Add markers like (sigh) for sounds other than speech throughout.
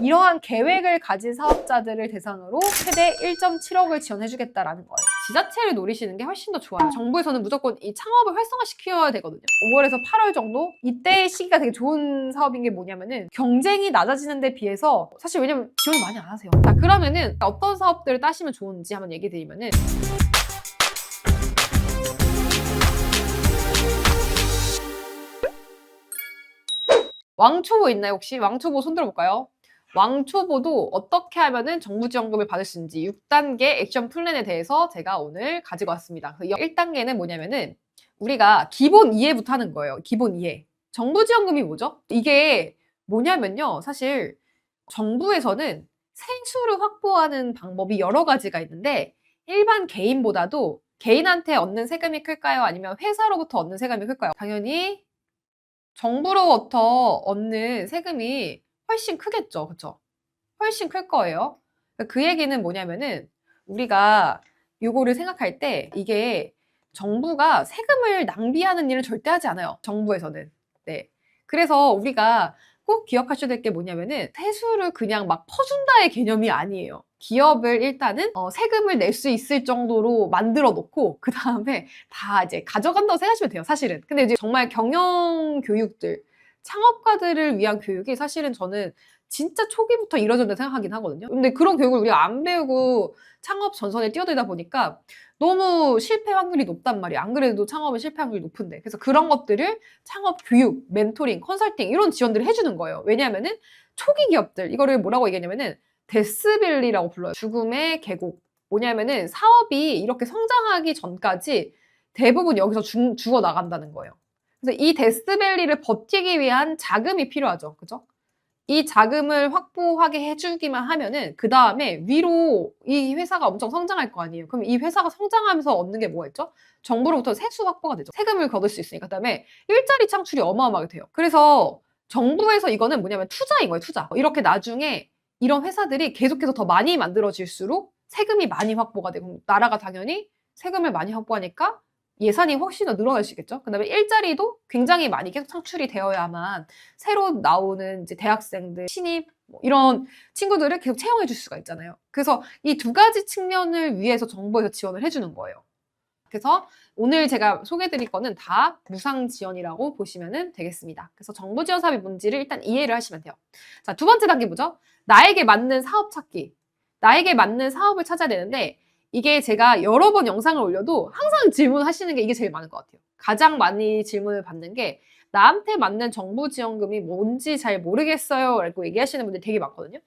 이러한 계획을 가진 사업자들을 대상으로 최대 1.7억을 지원해주겠다라는 거예요. 지자체를 노리시는 게 훨씬 더 좋아요. 정부에서는 무조건 이 창업을 활성화시켜야 되거든요. 5월에서 8월 정도? 이때 시기가 되게 좋은 사업인 게 뭐냐면은 경쟁이 낮아지는 데 비해서 사실 왜냐면 지원을 많이 안 하세요. 자, 그러면은 어떤 사업들을 따시면 좋은지 한번 얘기 드리면은 왕초보 있나요 혹시? 왕초보 손 들어볼까요? 왕초보도 어떻게 하면은 정부 지원금을 받을 수 있는지 6단계 액션 플랜에 대해서 제가 오늘 가지고 왔습니다. 1단계는 뭐냐면은 우리가 기본 이해부터 하는 거예요. 기본 이해. 정부 지원금이 뭐죠? 이게 뭐냐면요. 사실 정부에서는 세수를 확보하는 방법이 여러 가지가 있는데 일반 개인보다도 개인한테 얻는 세금이 클까요? 아니면 회사로부터 얻는 세금이 클까요? 당연히 정부로부터 얻는 세금이 훨씬 크겠죠. 그쵸? 훨씬 클 거예요. 그 얘기는 뭐냐면은 우리가 요거를 생각할 때 이게 정부가 세금을 낭비하는 일을 절대 하지 않아요. 정부에서는. 네. 그래서 우리가 꼭 기억하셔야 될 게 뭐냐면은 세수를 그냥 막 퍼준다의 개념이 아니에요. 기업을 일단은 어, 세금을 낼 수 있을 정도로 만들어 놓고 그 다음에 다 이제 가져간다고 생각하시면 돼요. 사실은. 근데 이제 정말 경영 교육들 창업가들을 위한 교육이 사실은 저는 진짜 초기부터 이뤄졌다 생각하긴 하거든요. 근데 그런 교육을 우리가 안 배우고 창업 전선에 뛰어들다 보니까 너무 실패 확률이 높단 말이에요. 안 그래도 창업은 실패 확률이 높은데. 그래서 그런 것들을 창업 교육, 멘토링, 컨설팅 이런 지원들을 해주는 거예요. 왜냐하면은 초기 기업들 이거를 뭐라고 얘기하냐면은 데스밸리라고 불러요. 죽음의 계곡. 뭐냐면은 사업이 이렇게 성장하기 전까지 대부분 여기서 죽, 죽어 나간다는 거예요. 그래서 이 데스밸리를 버티기 위한 자금이 필요하죠. 그죠? 이 자금을 확보하게 해주기만 하면은 그 다음에 위로 이 회사가 엄청 성장할 거 아니에요. 그럼 이 회사가 성장하면서 얻는 게 뭐가 있죠? 정부로부터 세수 확보가 되죠. 세금을 거둘 수 있으니까 그다음에 일자리 창출이 어마어마하게 돼요. 그래서 정부에서 이거는 뭐냐면 투자인 거예요. 투자. 이렇게 나중에 이런 회사들이 계속해서 더 많이 만들어질수록 세금이 많이 확보가 되고 나라가 당연히 세금을 많이 확보하니까 예산이 훨씬 더 늘어날 수 있겠죠. 그다음에 일자리도 굉장히 많이 계속 창출이 되어야만 새로 나오는 이제 대학생들, 신입 뭐 이런 친구들을 계속 채용해 줄 수가 있잖아요. 그래서 이 두 가지 측면을 위해서 정부에서 지원을 해주는 거예요. 그래서 오늘 제가 소개해드릴 거는 다 무상 지원이라고 보시면 되겠습니다. 그래서 정부 지원 사업이 뭔지를 일단 이해를 하시면 돼요. 자, 두 번째 단계 뭐죠? 나에게 맞는 사업 찾기. 나에게 맞는 사업을 찾아야 되는데 이게 제가 여러 번 영상을 올려도 항상 질문하시는 게 이게 제일 많은 것 같아요. 가장 많이 질문을 받는 게 나한테 맞는 정부 지원금이 뭔지 잘 모르겠어요. 라고 얘기하시는 분들 되게 많거든요.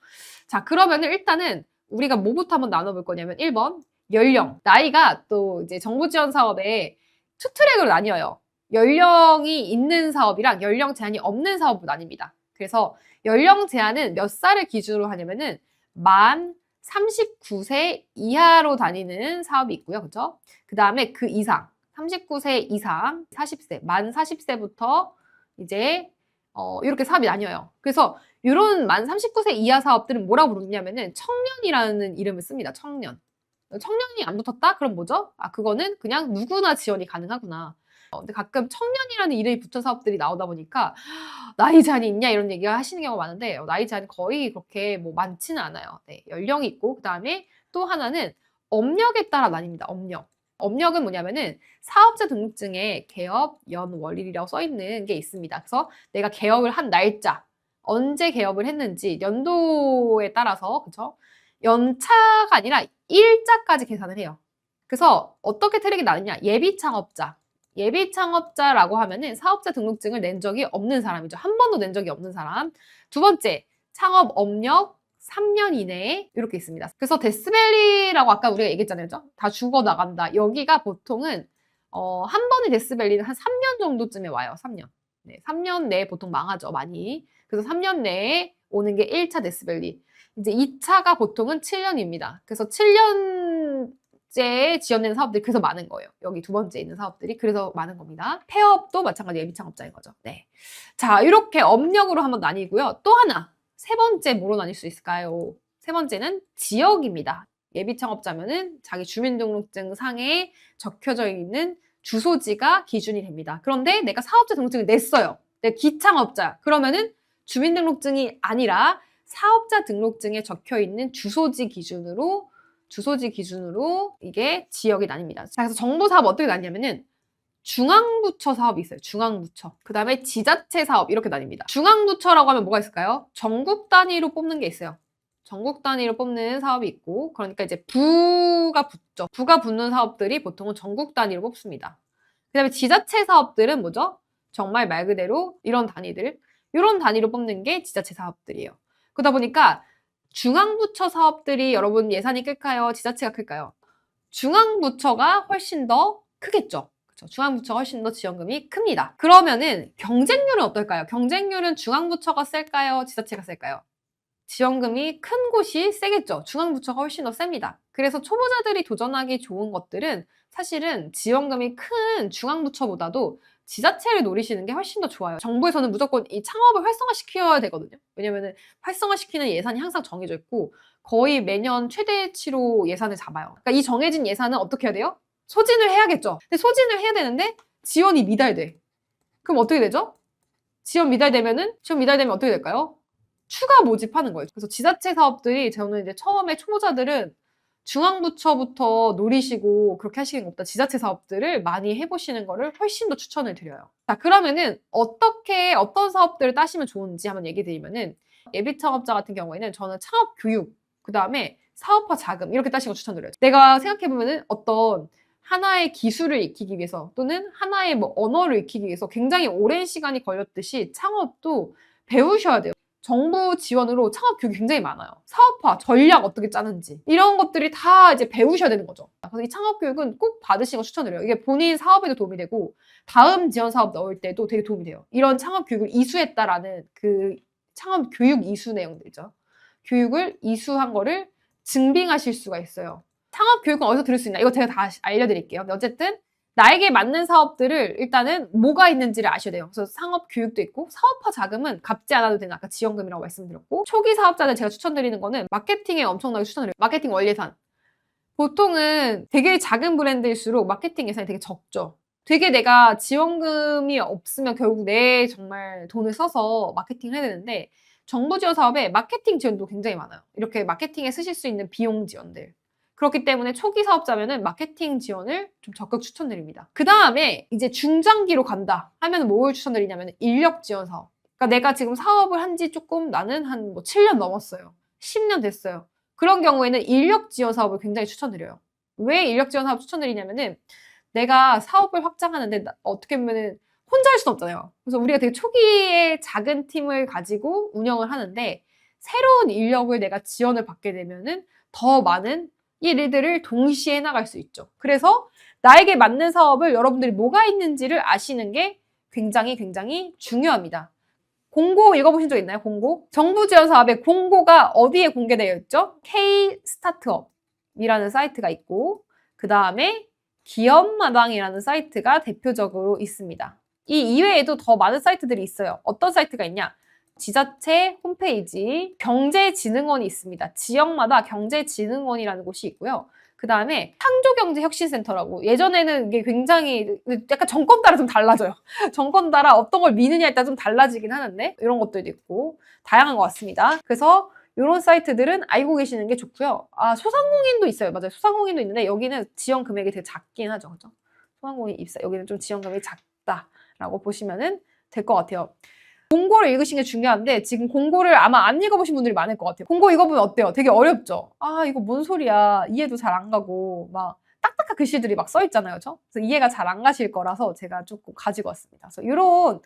자, 그러면 일단은 우리가 뭐부터 한번 나눠볼 거냐면 1번, 연령. 나이가 또 이제 정부 지원 사업에 투 트랙으로 나뉘어요. 연령이 있는 사업이랑 연령 제한이 없는 사업으로 나뉩니다. 그래서 연령 제한은 몇 살을 기준으로 하냐면은 만 39세 이하로 다니는 사업이 있고요. 그죠? 그 다음에 그 이상, 39세 이상, 40세, 만 40세부터 이제 어, 이렇게 사업이 나뉘어요. 그래서 이런 만 39세 이하 사업들은 뭐라고 부르냐면은 청년이라는 이름을 씁니다. 청년. 청년이 안 붙었다? 그럼 뭐죠? 아, 그거는 그냥 누구나 지원이 가능하구나. 어, 근데 가끔 청년이라는 이름이 붙은 사업들이 나오다 보니까 나이 제한이 있냐 이런 얘기가 하시는 경우가 많은데 어, 나이 제한이 거의 그렇게 뭐 많지는 않아요. 네, 연령이 있고 그 다음에 또 하나는 업력에 따라 나뉩니다. 업력. 업력은 뭐냐면은 사업자 등록증에 개업 연 월일이라고 써 있는 게 있습니다. 그래서 내가 개업을 한 날짜, 언제 개업을 했는지 연도에 따라서 그죠? 연차가 아니라 일자까지 계산을 해요. 그래서 어떻게 트랙이 나느냐? 예비 창업자, 예비 창업자라고 하면은 사업자 등록증을 낸 적이 없는 사람이죠. 한 번도 낸 적이 없는 사람. 두 번째, 창업 업력 3년 이내에 이렇게 있습니다. 그래서 데스밸리라고 아까 우리가 얘기했잖아요. 다 죽어 나간다. 여기가 보통은 어, 한 번의 데스밸리는 한 3년 정도쯤에 와요. 3년. 네, 3년 내에 보통 망하죠. 많이. 그래서 3년 내에 오는 게 1차 데스밸리. 이제 2차가 보통은 7년입니다. 그래서 7년 번째에 지원되는 사업들이 그래서 많은 거예요. 여기 두 번째 있는 사업들이 그래서 많은 겁니다. 폐업도 마찬가지 예비 창업자인 거죠. 네. 자, 이렇게 업력으로 한번 나뉘고요. 또 하나. 세 번째 뭐로 나뉠 수 있을까요? 세 번째는 지역입니다. 예비 창업자면은 자기 주민등록증 상에 적혀져 있는 주소지가 기준이 됩니다. 그런데 내가 사업자 등록증을 냈어요. 내가 기창업자. 그러면은 주민등록증이 아니라 사업자 등록증에 적혀 있는 주소지 기준으로 주소지 기준으로 이게 지역이 나뉩니다. 자, 그래서 정부 사업 어떻게 나뉘냐면은 중앙부처 사업이 있어요. 중앙부처. 그 다음에 지자체 사업 이렇게 나뉩니다. 중앙부처라고 하면 뭐가 있을까요? 전국 단위로 뽑는 게 있어요. 전국 단위로 뽑는 사업이 있고, 그러니까 이제 부가 붙죠. 부가 붙는 사업들이 보통은 전국 단위로 뽑습니다. 그 다음에 지자체 사업들은 뭐죠? 정말 말 그대로 이런 단위들, 이런 단위로 뽑는 게 지자체 사업들이에요. 그러다 보니까 중앙부처 사업들이 여러분 예산이 클까요? 지자체가 클까요? 중앙부처가 훨씬 더 크겠죠. 중앙부처가 훨씬 더 지원금이 큽니다. 그러면은 경쟁률은 어떨까요? 경쟁률은 중앙부처가 셀까요? 지자체가 셀까요? 지원금이 큰 곳이 세겠죠. 중앙부처가 훨씬 더 셉니다. 그래서 초보자들이 도전하기 좋은 것들은 사실은 지원금이 큰 중앙부처보다도 지자체를 노리시는 게 훨씬 더 좋아요. 정부에서는 무조건 이 창업을 활성화시켜야 되거든요. 왜냐면은 활성화시키는 예산이 항상 정해져 있고 거의 매년 최대치로 예산을 잡아요. 그러니까 이 정해진 예산은 어떻게 해야 돼요? 소진을 해야겠죠. 근데 소진을 해야 되는데 지원이 미달돼. 그럼 어떻게 되죠? 지원 미달되면은 지원 미달되면 어떻게 될까요? 추가 모집하는 거예요. 그래서 지자체 사업들이 저는 이제 처음에 초보자들은 중앙부처부터 노리시고 그렇게 하시는 것보다 지자체 사업들을 많이 해보시는 거를 훨씬 더 추천을 드려요. 자, 그러면은 어떻게, 어떤 사업들을 따시면 좋은지 한번 얘기 드리면은 예비 창업자 같은 경우에는 저는 창업 교육, 그 다음에 사업화 자금 이렇게 따시는 거 추천드려요. 내가 생각해보면은 어떤 하나의 기술을 익히기 위해서 또는 하나의 뭐 언어를 익히기 위해서 굉장히 오랜 시간이 걸렸듯이 창업도 배우셔야 돼요. 정부 지원으로 창업 교육이 굉장히 많아요. 사업화, 전략 어떻게 짜는지 이런 것들이 다 이제 배우셔야 되는 거죠. 그래서 이 창업 교육은 꼭 받으시는 거 추천드려요. 이게 본인 사업에도 도움이 되고 다음 지원 사업 넣을 때도 되게 도움이 돼요. 이런 창업 교육을 이수했다라는 그 창업 교육 이수 내용들이죠. 교육을 이수한 거를 증빙하실 수가 있어요. 창업 교육은 어디서 들을 수 있나? 이거 제가 다 알려드릴게요. 근데 어쨌든 나에게 맞는 사업들을 일단은 뭐가 있는지를 아셔야 돼요. 그래서 상업 교육도 있고 사업화 자금은 갚지 않아도 되는 아까 지원금이라고 말씀드렸고 초기 사업자들 제가 추천드리는 거는 마케팅에 엄청나게 추천드려요. 마케팅 원예산. 보통은 되게 작은 브랜드일수록 마케팅 예산이 되게 적죠. 되게 내가 지원금이 없으면 결국 내 정말 돈을 써서 마케팅을 해야 되는데 정부 지원 사업에 마케팅 지원도 굉장히 많아요. 이렇게 마케팅에 쓰실 수 있는 비용 지원들. 그렇기 때문에 초기 사업자면은 마케팅 지원을 좀 적극 추천드립니다. 그 다음에 이제 중장기로 간다 하면 뭘 추천드리냐면 인력 지원 사업. 그러니까 내가 지금 사업을 한 지 조금 나는 한 뭐 7년 넘었어요. 10년 됐어요. 그런 경우에는 인력 지원 사업을 굉장히 추천드려요. 왜 인력 지원 사업 추천드리냐면은 내가 사업을 확장하는데 나- 어떻게 보면은 혼자 할 수는 없잖아요. 그래서 우리가 되게 초기에 작은 팀을 가지고 운영을 하는데 새로운 인력을 내가 지원을 받게 되면은 더 많은 이 일들을 동시에 나갈 수 있죠. 그래서 나에게 맞는 사업을 여러분들이 뭐가 있는지를 아시는 게 굉장히 굉장히 중요합니다. 공고 읽어보신 적 있나요? 공고? 정부 지원 사업의 공고가 어디에 공개되어 있죠? K 스타트업이라는 사이트가 있고 그 다음에 기업마당이라는 사이트가 대표적으로 있습니다. 이 이외에도 더 많은 사이트들이 있어요. 어떤 사이트가 있냐? 지자체 홈페이지 경제진흥원이 있습니다. 지역마다 경제진흥원이라는 곳이 있고요. 그 다음에 창조경제혁신센터라고 예전에는 이게 굉장히 약간 정권 따라 좀 달라져요. (laughs) 정권 따라 어떤 걸 미느냐에 따라 좀 달라지긴 하는데 이런 것들도 있고 다양한 것 같습니다. 그래서 이런 사이트들은 알고 계시는 게 좋고요. 아 소상공인도 있어요. 맞아요. 소상공인도 있는데 여기는 지원 금액이 되게 작긴 하죠. 그죠? 소상공인 입사 여기는 좀 지원 금액이 작다라고 보시면은 될 것 같아요. 공고를 읽으시는 게 중요한데 지금 공고를 아마 안 읽어보신 분들이 많을 것 같아요. 공고 읽어보면 어때요? 되게 어렵죠? 아 이거 뭔 소리야 이해도 잘 안 가고 막 딱딱한 글씨들이 막 써 있잖아요. 그죠? 그래서 이해가 잘 안 가실 거라서 제가 조금 가지고 왔습니다. 그래서 이런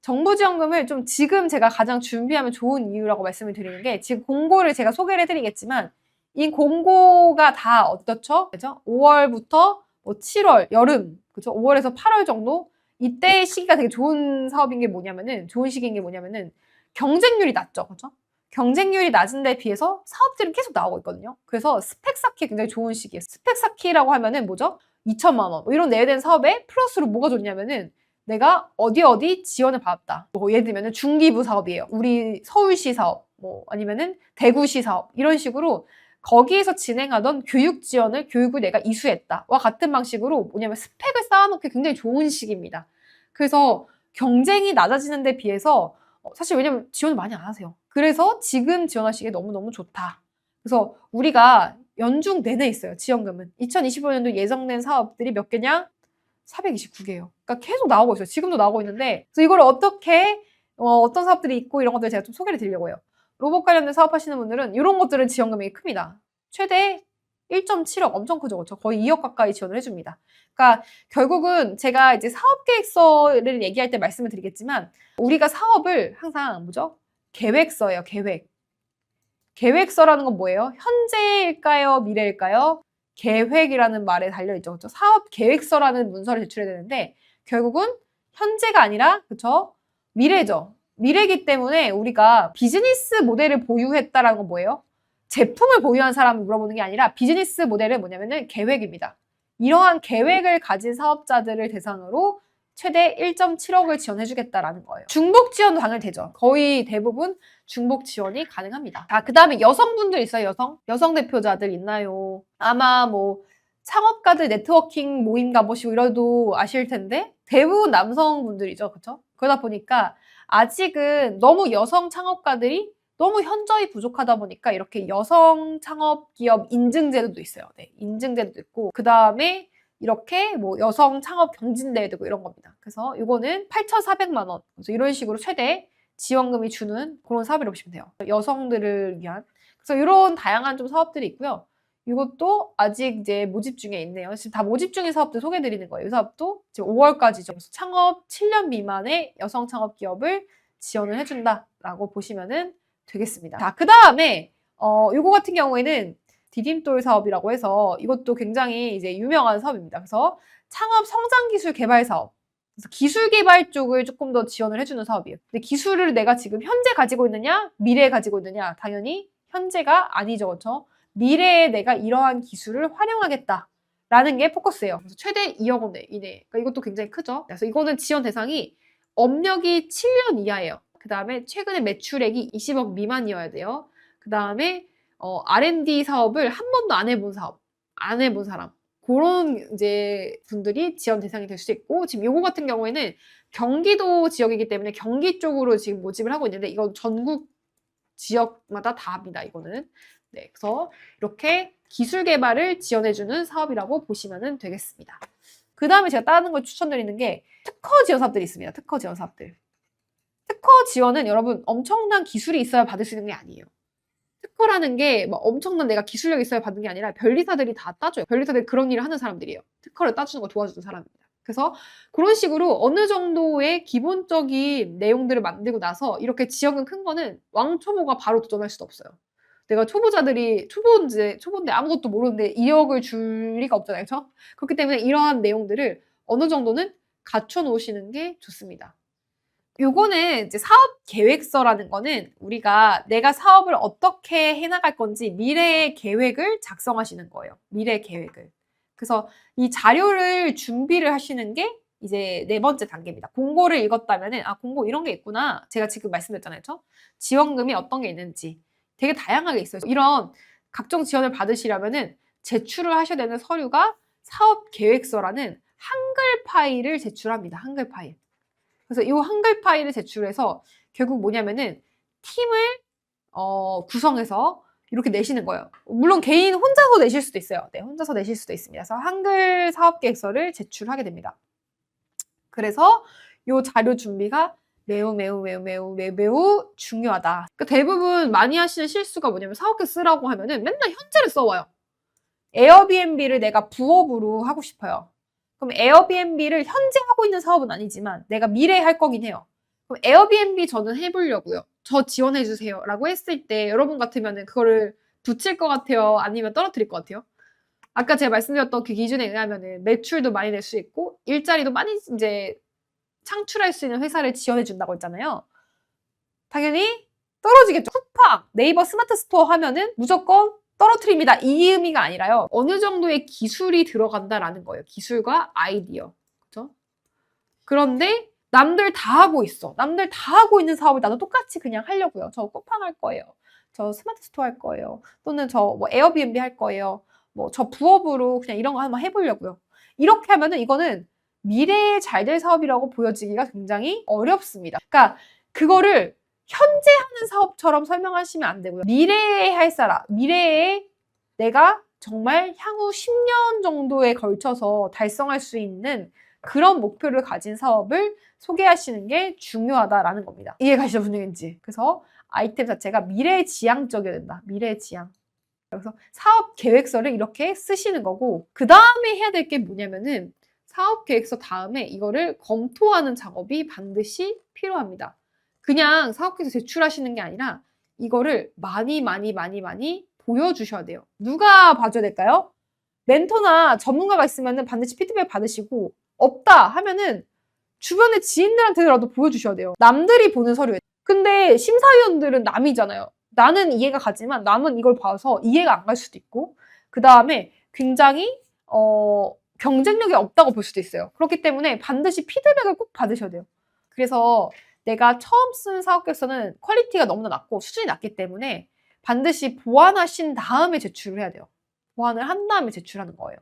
정부 지원금을 좀 지금 제가 가장 준비하면 좋은 이유라고 말씀을 드리는 게 지금 공고를 제가 소개를 해드리겠지만 이 공고가 다 어떻죠? 그죠? 5월부터 뭐 7월, 여름, 그죠? 5월에서 8월 정도 이때 시기가 되게 좋은 사업인 게 뭐냐면은 좋은 시기인 게 뭐냐면은 경쟁률이 낮죠, 그렇죠? 경쟁률이 낮은 데 비해서 사업들이 계속 나오고 있거든요. 그래서 스펙 쌓기 굉장히 좋은 시기예요. 스펙 쌓기라고 하면은 뭐죠? 2천만 원. 뭐 이런 되는 사업에 플러스로 뭐가 좋냐면은 내가 어디 어디 지원을 받았다. 뭐 예를 들면은 중기부 사업이에요. 우리 서울시 사업, 뭐 아니면은 대구시 사업 이런 식으로 거기에서 진행하던 교육 지원을 교육을 내가 이수했다와 같은 방식으로 뭐냐면 스펙을 쌓아놓기 굉장히 좋은 시기입니다. 그래서 경쟁이 낮아지는 데 비해서 어, 사실 왜냐면 지원을 많이 안 하세요. 그 그래서 지금 지원하시기에 너무너무 좋다. 그래서 우리가 연중 내내 있어요. 지원금은. 2025년도 예정된 사업들이 몇 개냐? 429개예요. 그러니까 계속 나오고 있어요. 지금도 나오고 있는데 그래서 이걸 어떻게 어, 떤 사업들이 있고 이런 것들을 제가 좀 소개를 드리려고 해요. 로봇 관련된 사업 하시는 분들은 이런 것들은 지원 금액이 큽니다. 최대 1.7억 엄청 크죠. 그렇죠? 거의 2억 가까이 지원을 해줍니다. 그러니까 결국은 제가 이제 사업 계획서를 얘기할 때 말씀을 드리겠지만 우리가 사업을 항상 뭐죠? 계획서예요. 계획. 계획서라는 건 뭐예요? 현재일까요? 미래일까요? 계획이라는 말에 달려 있죠. 그렇죠? 사업 계획서라는 문서를 제출해야 되는데 결국은 현재가 아니라 그렇죠? 미래죠. 미래이기 때문에 우리가 비즈니스 모델을 보유했다라는 건 뭐예요? 제품을 보유한 사람을 물어보는 게 아니라 비즈니스 모델은 뭐냐면은 계획입니다. 이러한 계획을 가진 사업자들을 대상으로 최대 1.7억을 지원해주겠다라는 거예요. 중복 지원도 당연히 되죠. 거의 대부분 중복 지원이 가능합니다. 자, 그 다음에 여성분들 있어요, 여성? 여성 대표자들 있나요? 아마 뭐 창업가들 네트워킹 모임 가보시고 이러도 아실 텐데 대부분 남성분들이죠, 그쵸? 그러다 보니까 아직은 너무 여성 창업가들이 너무 현저히 부족하다 보니까 이렇게 여성 창업 기업 인증 제도도 있어요. 네, 인증 제도도 있고 그 다음에 이렇게 뭐 여성 창업 경진대회도 있고 이런 겁니다. 그래서 이거는 8,400만 원. 그래서 이런 식으로 최대 지원금이 주는 그런 사업이라고 보시면 돼요. 여성들을 위한. 그래서 이런 다양한 좀 사업들이 있고요. 이것도 아직 이제 모집 중에 있네요. 지금 다 모집 중인 사업들 소개해드리는 거예요. 이 사업도 지금 5월까지죠. 그래서 창업 7년 미만의 여성 창업 기업을 지원을 해준다라고 보시면은 되겠습니다. 자, 그 다음에 어, 요거 같은 경우에는 디딤돌 사업이라고 해서 이것도 굉장히 이제 유명한 사업입니다. 그래서 창업 성장 기술 개발 사업. 그래서 기술 개발 쪽을 조금 더 지원을 해주는 사업이에요. 근데 기술을 내가 지금 현재 가지고 있느냐, 미래에 가지고 있느냐, 당연히 현재가 아니죠, 그렇죠? 미래에 내가 이러한 기술을 활용하겠다 라는 게 포커스예요. 그래서 최대 2억 원 이내. 그러니까 이것도 굉장히 크죠. 그래서 이거는 지원 대상이 업력이 7년 이하예요. 그 다음에 최근에 매출액이 20억 미만이어야 돼요. 그 다음에 어, R&D 사업을 한 번도 안 해본 사업, 안 해본 사람. 그런 이제 분들이 지원 대상이 될수 있고 지금 요거 같은 경우에는 경기도 지역이기 때문에 경기 쪽으로 지금 모집을 하고 있는데 이건 전국 지역마다 다 합니다. 이거는 네, 그래서 이렇게 기술 개발을 지원해주는 사업이라고 보시면 되겠습니다. 그 다음에 제가 다른 걸 추천드리는 게 특허 지원 사업들이 있습니다. 특허 지원 사업들. 특허 지원은 여러분 엄청난 기술이 있어야 받을 수 있는 게 아니에요. 특허라는 게막 엄청난 내가 기술력이 있어야 받는 게 아니라 변리사들이 다 따줘요. 변리사들이 그런 일을 하는 사람들이에요. 특허를 따주는 거 도와주는 사람입니다. 그래서 그런 식으로 어느 정도의 기본적인 내용들을 만들고 나서 이렇게 지원금 큰 거는 왕초보가 바로 도전할 수도 없어요. 내가 초보자들이 초보인데 초보인데 아무것도 모르는데 2억을 줄 리가 없잖아요. 그렇죠? 그렇기 때문에 이러한 내용들을 어느 정도는 갖춰 놓으시는 게 좋습니다. 요거는 이제 사업 계획서라는 거는 우리가 내가 사업을 어떻게 해나갈 건지 미래의 계획을 작성하시는 거예요. 미래 계획을. 그래서 이 자료를 준비를 하시는 게 이제 네 번째 단계입니다. 공고를 읽었다면은 아 공고 이런 게 있구나. 제가 지금 말씀드렸잖아요. 그렇죠? 지원금이 어떤 게 있는지 되게 다양하게 있어요. 이런 각종 지원을 받으시려면은 제출을 하셔야 되는 서류가 사업 계획서라는 한글 파일을 제출합니다. 한글 파일. 그래서 이 한글 파일을 제출해서 결국 뭐냐면은 팀을 어, 구성해서 이렇게 내시는 거예요. 물론 개인 혼자서 내실 수도 있어요. 네, 혼자서 내실 수도 있습니다. 그래서 한글 사업 계획서를 제출하게 됩니다. 그래서 이 자료 준비가 매우 매우 매우 매우 매우 매우 중요하다. 그러니까 대부분 많이 하시는 실수가 뭐냐면 사업계 쓰라고 하면은 맨날 현재를 써와요. 에어비앤비를 내가 부업으로 하고 싶어요. 그럼 에어비앤비를 현재 하고 있는 사업은 아니지만 내가 미래에 할 거긴 해요. 그럼 에어비앤비 저는 해보려고요. 저 지원해 주세요. 라고 했을 때 여러분 같으면은 그거를 붙일 것 같아요? 아니면 떨어뜨릴 것 같아요? 아까 제가 말씀드렸던 그 기준에 의하면은 매출도 많이 낼 수 있고 일자리도 많이 이제 창출할 수 있는 회사를 지원해 준다고 했잖아요. 당연히 떨어지겠죠. 쿠팡, 네이버 스마트 스토어 하면은 무조건 떨어뜨립니다. 이 의미가 아니라요. 어느 정도의 기술이 들어간다라는 거예요. 기술과 아이디어. 그죠? 그런데 남들 다 하고 있어. 남들 다 하고 있는 사업을 나도 똑같이 그냥 하려고요. 저 쿠팡 할 거예요. 저 스마트 스토어 할 거예요. 또는 저 뭐 에어비앤비 할 거예요. 뭐 저 부업으로 그냥 이런 거 한번 해보려고요. 이렇게 하면은 이거는 미래에 잘 될 사업이라고 보여지기가 굉장히 어렵습니다. 그러니까 그거를 현재 하는 사업처럼 설명하시면 안 되고요. 미래에 할 사람, 미래에 내가 정말 향후 10년 정도에 걸쳐서 달성할 수 있는 그런 목표를 가진 사업을 소개하시는 게 중요하다라는 겁니다. 이해 가시죠, 분명인지. 그래서 아이템 자체가 미래 지향적이어야 된다. 미래 지향. 그래서 사업 계획서를 이렇게 쓰시는 거고, 그 다음에 해야 될 게 뭐냐면은 사업 계획서 다음에 이거를 검토하는 작업이 반드시 필요합니다. 그냥 사업 계획서 제출하시는 게 아니라 이거를 많이 많이 많이 많이 보여주셔야 돼요. 누가 봐줘야 될까요? 멘토나 전문가가 있으면 반드시 피드백 받으시고 없다 하면은 주변의 지인들한테라도 보여주셔야 돼요. 남들이 보는 서류에. 근데 심사위원들은 남이잖아요. 나는 이해가 가지만 남은 이걸 봐서 이해가 안 갈 수도 있고 그 다음에 굉장히 어, 경쟁력이 없다고 볼 수도 있어요. 그렇기 때문에 반드시 피드백을 꼭 받으셔야 돼요. 그래서 내가 처음 쓴 사업 계획서는 퀄리티가 너무나 낮고 수준이 낮기 때문에 반드시 보완하신 다음에 제출을 해야 돼요. 보완을 한 다음에 제출하는 거예요.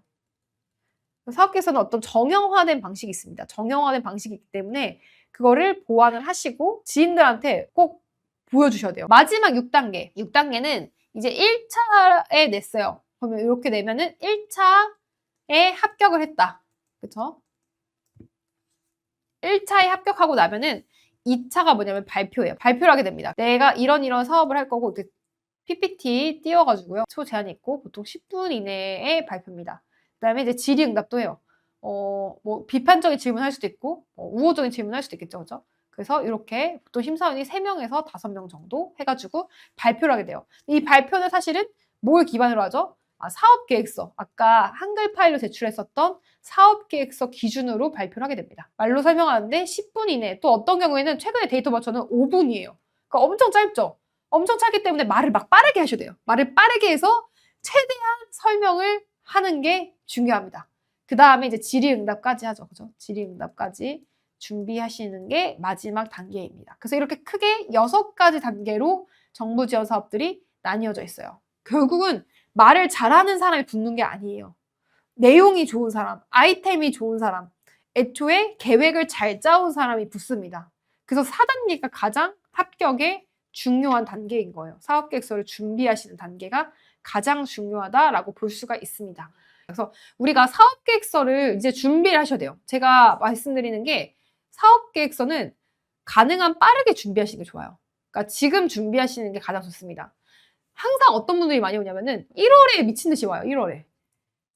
사업 계획서는 어떤 정형화된 방식이 있습니다. 정형화된 방식이기 때문에 그거를 보완을 하시고 지인들한테 꼭 보여주셔야 돼요. 마지막 6단계. 6단계는 이제 1차에 냈어요. 그러면 이렇게 내면은 1차에 합격을 했다. 그쵸? 1차에 합격하고 나면은 2차가 뭐냐면 발표예요. 발표를 하게 됩니다. 내가 이런 이런 사업을 할 거고 이렇게 PPT 띄워가지고요. 초 제한이 있고 보통 10분 이내에 발표입니다. 그다음에 이제 질의응답도 해요. 어, 뭐 비판적인 질문할 수도 있고 뭐 우호적인 질문할 수도 있겠죠, 그죠? 그래서 이렇게 보통 심사위원이 3명에서 5명 정도 해가지고 발표를 하게 돼요. 이 발표는 사실은 뭘 기반으로 하죠? 아, 사업 계획서. 아까 한글 파일로 제출했었던 사업 계획서 기준으로 발표를 하게 됩니다. 말로 설명하는데 10분 이내, 또 어떤 경우에는 최근에 데이터 맞춰는 5분이에요. 그러니까 엄청 짧죠? 엄청 짧기 때문에 말을 막 빠르게 하셔야 돼요. 말을 빠르게 해서 최대한 설명을 하는 게 중요합니다. 그 다음에 이제 질의응답까지 하죠. 그죠? 질의응답까지 준비하시는 게 마지막 단계입니다. 그래서 이렇게 크게 여섯 가지 단계로 정부 지원 사업들이 나뉘어져 있어요. 결국은 말을 잘하는 사람이 붙는 게 아니에요. 내용이 좋은 사람, 아이템이 좋은 사람, 애초에 계획을 잘 짜온 사람이 붙습니다. 그래서 4단계가 가장 합격의 중요한 단계인 거예요. 사업 계획서를 준비하시는 단계가 가장 중요하다라고 볼 수가 있습니다. 그래서 우리가 사업 계획서를 이제 준비를 하셔야 돼요. 제가 말씀드리는 게 사업 계획서는 가능한 빠르게 준비하시는 게 좋아요. 그러니까 지금 준비하시는 게 가장 좋습니다. 항상 어떤 분들이 많이 오냐면은 1월에 미친 듯이 와요. 1월에.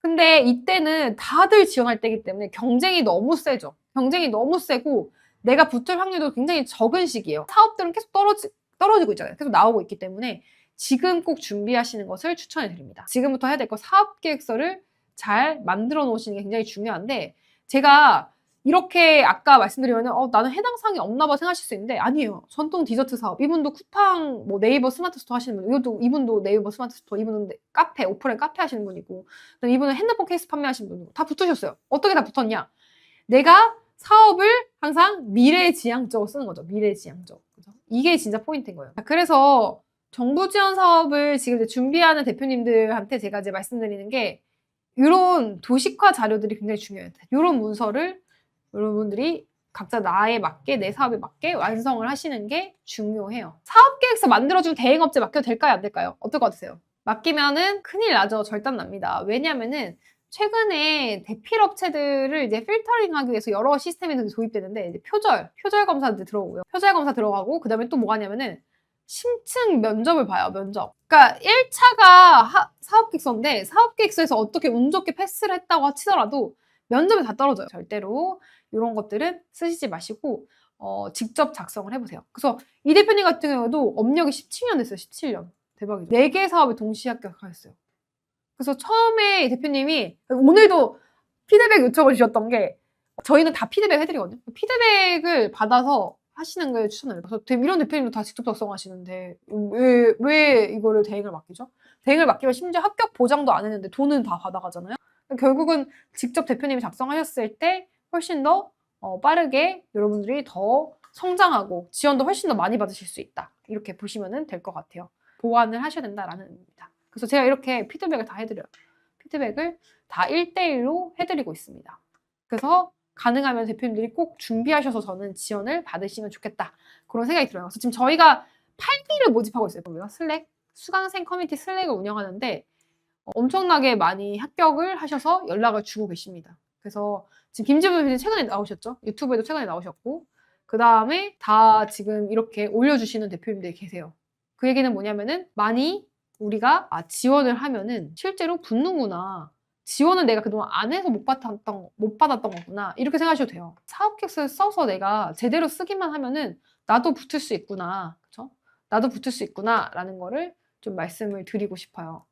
근데 이때는 다들 지원할 때이기 때문에 경쟁이 너무 세죠. 경쟁이 너무 세고 내가 붙을 확률도 굉장히 적은 시기예요. 사업들은 계속 떨어지, 떨어지고 있잖아요. 계속 나오고 있기 때문에 지금 꼭 준비하시는 것을 추천해 드립니다. 지금부터 해야 될 거 사업 계획서를 잘 만들어 놓으시는 게 굉장히 중요한데 제가 이렇게 아까 말씀드리면 어, 나는 해당 사항이 없나 봐 생각하실 수 있는데 아니에요. 전통 디저트 사업. 이분도 쿠팡 뭐 네이버 스마트 스토어 하시는 분. 이것도 이분도 네이버 스마트 스토어. 이분은 네, 카페 오프라인 카페 하시는 분이고 이분은 핸드폰 케이스 판매하시는 분이고 다 붙으셨어요. 어떻게 다 붙었냐? 내가 사업을 항상 미래지향적으로 쓰는 거죠. 미래지향적. 그죠? 이게 진짜 포인트인 거예요. 그래서 정부 지원 사업을 지금 준비하는 대표님들한테 제가 이제 말씀드리는 게 이런 도식화 자료들이 굉장히 중요해요. 이런 문서를 여러분들이 각자 나에 맞게 내 사업에 맞게 완성을 하시는 게 중요해요. 사업 계획서 만들어준 대행업체 맡겨도 될까요? 안 될까요? 어떨 것 같으세요? 맡기면은 큰일 나죠. 절단 납니다. 왜냐면은 최근에 대필 업체들을 이제 필터링하기 위해서 여러 시스템이 도입되는데 표절, 표절 검사 들어오고요. 표절 검사 들어가고 그다음에 또 뭐가 냐면은 심층 면접을 봐요, 면접. 그러니까 1차가 사업 계획서인데 사업 계획서에서 어떻게 운 좋게 패스를 했다고 치더라도 면접에 다 떨어져요. 절대로 이런 것들은 쓰시지 마시고 어, 직접 작성을 해보세요. 그래서 이 대표님 같은 경우도 업력이 17년 됐어요. 17년. 대박이죠. 4개 사업에 동시에 합격하셨어요. 그래서 처음에 대표님이 오늘도 피드백 요청을 주셨던 게 저희는 다 피드백 해드리거든요. 피드백을 받아서 하시는 걸 추천해요. 그래서 이런 대표님도 다 직접 작성하시는데 왜, 왜 이거를 대행을 맡기죠? 대행을 맡기면 심지어 합격 보장도 안 했는데 돈은 다 받아가잖아요. 결국은 직접 대표님이 작성하셨을 때 훨씬 더 어, 빠르게 여러분들이 더 성장하고 지원도 훨씬 더 많이 받으실 수 있다. 이렇게 보시면 될 것 같아요. 보완을 하셔야 된다라는 의미입니다. 그래서 제가 이렇게 피드백을 다 해드려요. 피드백을 다 1대1로 해드리고 있습니다. 그래서 가능하면 대표님들이 꼭 준비하셔서 저는 지원을 받으시면 좋겠다. 그런 생각이 들어요. 그래서 지금 저희가 8기를 모집하고 있어요. 슬랙 수강생 커뮤니티 슬랙을 운영하는데 어, 엄청나게 많이 합격을 하셔서 연락을 주고 계십니다. 그래서 지금 김지부 대표님 최근에 나오셨죠? 유튜브에도 최근에 나오셨고 그 다음에 다 지금 이렇게 올려주시는 대표님들이 계세요. 그 얘기는 뭐냐면은 많이 우리가 아, 지원을 하면은 실제로 붙는구나. 지원은 내가 그동안 안 해서 못 받았던, 못 받았던 거구나. 이렇게 생각하셔도 돼요. 사업 계획서를 써서 내가 제대로 쓰기만 하면은 나도 붙을 수 있구나. 그쵸? 나도 붙을 수 있구나. 라는 거를 좀 말씀을 드리고 싶어요.